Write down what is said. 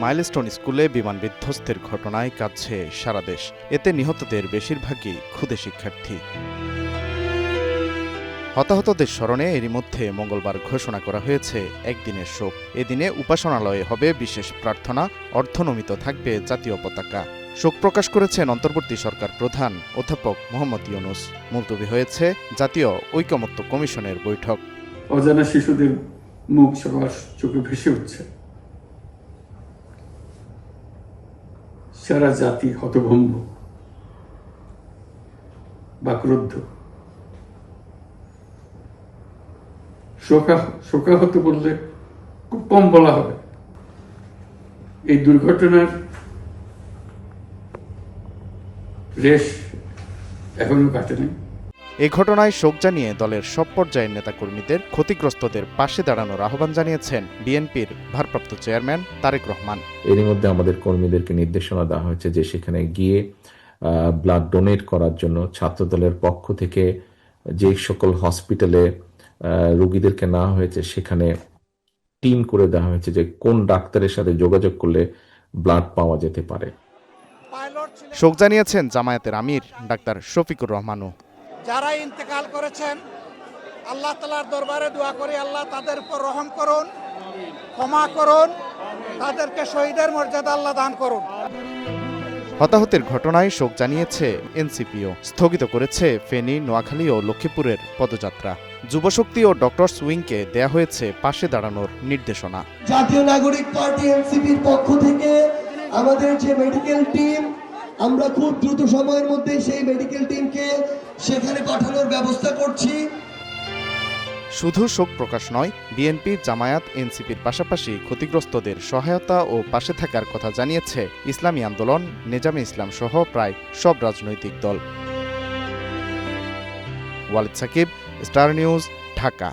Milestone স্কুলে বিমান বিধ্বস্তের ঘটনায় কাঁদছে সারা দেশ। এতে নিহতদের বেশিরভাগই ক্ষুদে শিক্ষার্থী। হতাহতদের স্মরণে এরই মধ্যে মঙ্গলবার ঘোষণা করা হয়েছে, একদিনের শোক। এদিনে উপাসনালয়ে হবে বিশেষ প্রার্থনা অর্ধনমিত থাকবে জাতীয় পতাকা। শোক প্রকাশ করেছেন অন্তর্বর্তী সরকার প্রধান অধ্যাপক মোহাম্মদ ইউনুস। মুলতবি হয়েছে, জাতীয় ঐকমত্য কমিশনের বৈঠক। অজানা শিশুদের মুখ সবার চোখে ভেসে উঠছে। সারা জাতি হতভম্ব। বা ক্রুদ্ধ। শোকা, শোকাহত বললে খুব কম বলা হবে। এই দুর্ঘটনার রেশ এখনও কাটে কাটেনি এই ঘটনায় শোক জানিয়ে দলের সব পর্যায়ের নেতাকর্মীদের ক্ষতিগ্রস্তদের পাশে দাঁড়ানোর আহ্বান জানিয়েছেন বিএনপির ভারপ্রাপ্ত চেয়ারম্যান তারেক রহমান। এরই মধ্যে আমাদের কর্মীদেরকে নির্দেশনা দেওয়া হয়েছে যে সেখানে গিয়ে ব্লাড ডোনেট করার জন্য ছাত্রদলের পক্ষ থেকে যে সকল হসপিটালে রোগীদেরকে নেওয়া হয়েছে সেখানে টিম করে দেওয়া হয়েছে যে কোন ডাক্তারের সাথে যোগাযোগ করলে ব্লাড পাওয়া যেতে পারে। শোক জানিয়েছেন জামায়াতের আমির ডাক্তার শফিকুর রহমানও। যারা ইন্তেকাল করেছেন আল্লাহ তালার দরবারে দোয়া করি আল্লাহ তাদের উপর রহম করুন ক্ষমা করুন তাদেরকে শহীদের মর্যাদা আল্লাহ দান করুন। হতাহতের ঘটনায় শোক জানিয়েছে এনসিপিও স্থগিত করেছে ফেনী নোয়াখালী ও লক্ষ্মীপুরের পদযাত্রা। যুবশক্তি ও ডক্টরস উইংকে দেয়া হয়েছে পাশে দাঁড়ানোর নির্দেশনা। জাতীয় নাগরিক পার্টি এনসিপির পক্ষ থেকে আমাদের যে মেডিকেল টিম আমরা খুব দ্রুত সময়ের মধ্যে সেই মেডিকেল টিমকে সেখানে পাঠানোর ব্যবস্থা করছি। শুধু শোক প্রকাশ নয় বিএনপি জামায়াত এনসিপির পাশাপাশি ক্ষতিগ্রস্তদের সহায়তা ও পাশে থাকার কথা জানিয়েছে ইসলামী আন্দোলন, নেজামে ইসলাম সহ প্রায় সব রাজনৈতিক দল। Walid Sakib, star news, Dhaka.